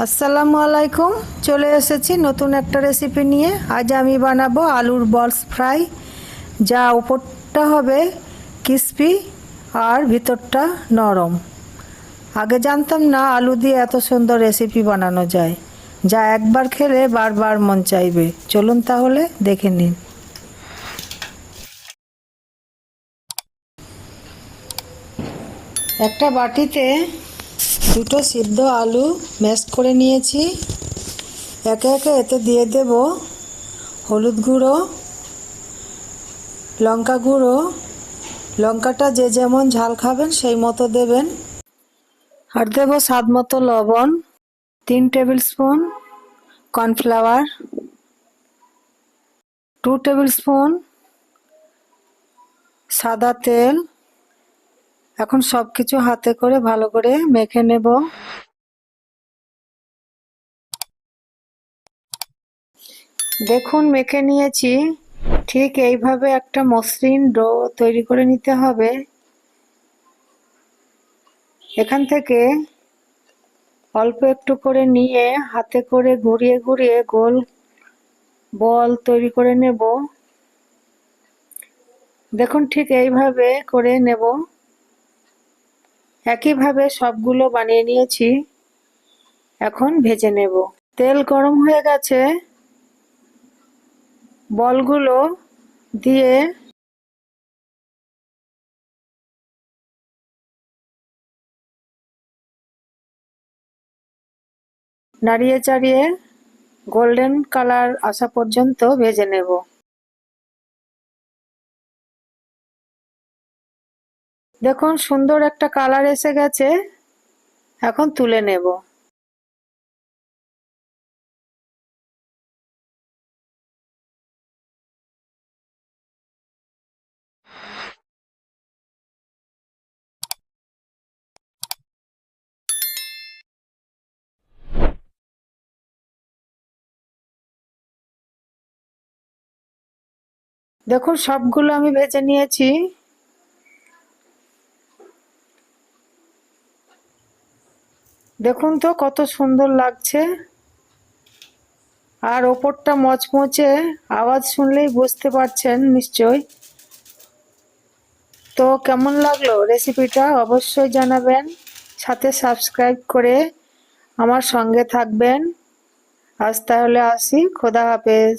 আসসালামু আলাইকুম। চলে এসেছি নতুন একটা রেসিপি নিয়ে। আজ আমি বানাবো আলুর বলস ফ্রাই যা উপরটা হবে ক্রিসপি আর ভিতরটা নরম। আগে জানতাম না আলু দিয়ে এত সুন্দর রেসিপি বানানো যায়। যা একবার খেলে বারবার মন চাইবে। চলুন তাহলে দেখে নিন। একটা বাটিতে দুটো সিদ্ধ আলু ম্যাশ করে নিয়েছি। একে একে এতে দিয়ে দেব হলুদ গুঁড়ো, লঙ্কা গুঁড়ো। লঙ্কাটা যে যেমন ঝাল খাবেন, সেই মতো দেবেন। আর দেব স্বাদ মতো লবণ, তিন tablespoon cornflour two tablespoon সাদা তেল এখন সব কিছু হাতে করে ভালো করে মেখে নেব। দেখুন, মেখে নিয়েছি। ঠিক এইভাবে একটা মসৃণ ডো তৈরি করে নিতে হবে। এখান থেকে অল্প একটু করে নিয়ে হাতে করে ঘুরিয়ে ঘুরিয়ে গোল বল তৈরি করে নেব। দেখুন, ঠিক এইভাবে করে নেব। একইভাবে সবগুলো বানিয়ে নিয়েছি। এখন ভেজে নেব। তেল গরম হয়ে গেছে। বলগুলো দিয়ে নাড়িয়ে চাড়িয়ে গোল্ডেন কালার আসা পর্যন্ত ভেজে নেব। দেখুন সুন্দর একটা কালার এসে গেছে। এখন তুলে নেব। দেখুন সবগুলো আমি ভেজে নিয়েছি। দেখুন তো কত সুন্দর লাগছে। আর ওপরটা মচমচে আওয়াজ শুনলেই বুঝতে পারছেন নিশ্চয় তো কেমন লাগল রেসিপিটা অবশ্যই জানাবেন, সাথে সাবস্ক্রাইব করে আমার সঙ্গে থাকবেন। আজ তাহলে আসি, খোদা হাফেজ।